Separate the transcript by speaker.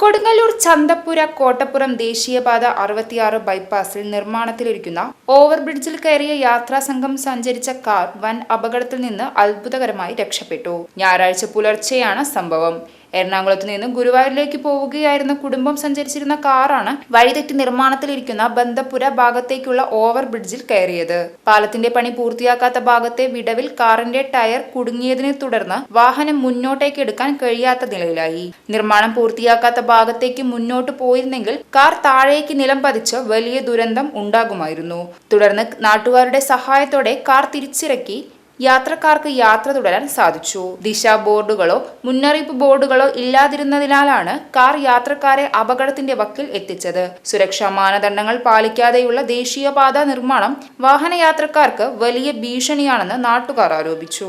Speaker 1: കൊടുങ്ങല്ലൂർ ചന്തപ്പുര കോട്ടപ്പുറം ദേശീയപാത അറുപത്തിയാറ് ബൈപ്പാസിൽ നിർമ്മാണത്തിലിരിക്കുന്ന ഓവർബ്രിഡ്ജിൽ കയറിയ യാത്രാ സംഘം സഞ്ചരിച്ച കാർ വൻ അപകടത്തിൽ നിന്ന് അത്ഭുതകരമായി രക്ഷപ്പെട്ടു. ഞായറാഴ്ച പുലർച്ചെയാണ് സംഭവം. എറണാകുളത്ത് നിന്ന് ഗുരുവായൂരിലേക്ക് പോവുകയായിരുന്ന കുടുംബം സഞ്ചരിച്ചിരുന്ന കാറാണ് വഴിതെറ്റി നിർമ്മാണത്തിലിരിക്കുന്ന ബന്ധപുര ഭാഗത്തേക്കുള്ള ഓവർ ബ്രിഡ്ജിൽ കയറിയത്. പാലത്തിന്റെ പണി പൂർത്തിയാക്കാത്ത ഭാഗത്തെ വിടവിൽ കാറിന്റെ ടയർ കുടുങ്ങിയതിനെ തുടർന്ന് വാഹനം മുന്നോട്ടേക്ക് എടുക്കാൻ കഴിയാത്ത നിലയിലായി. നിർമ്മാണം പൂർത്തിയാക്കാത്ത ഭാഗത്തേക്ക് മുന്നോട്ട് പോയിരുന്നെങ്കിൽ കാർ താഴേക്ക് നിലം പതിച്ച് വലിയ ദുരന്തം ഉണ്ടാകുമായിരുന്നു. തുടർന്ന് നാട്ടുകാരുടെ സഹായത്തോടെ കാർ തിരിച്ചിറക്കി യാത്രക്കാർക്ക് യാത്ര തുടരാൻ സാധിച്ചു. ദിശാ ബോർഡുകളോ മുന്നറിയിപ്പ് ബോർഡുകളോ ഇല്ലാതിരുന്നതിനാലാണ് കാർ യാത്രക്കാരെ അപകടത്തിന്റെ വക്കിൽ എത്തിച്ചത്. സുരക്ഷാ മാനദണ്ഡങ്ങൾ പാലിക്കാതെയുള്ള ദേശീയപാത നിർമ്മാണം വാഹനയാത്രക്കാർക്ക് വലിയ ഭീഷണിയാണെന്ന് നാട്ടുകാർ ആരോപിച്ചു.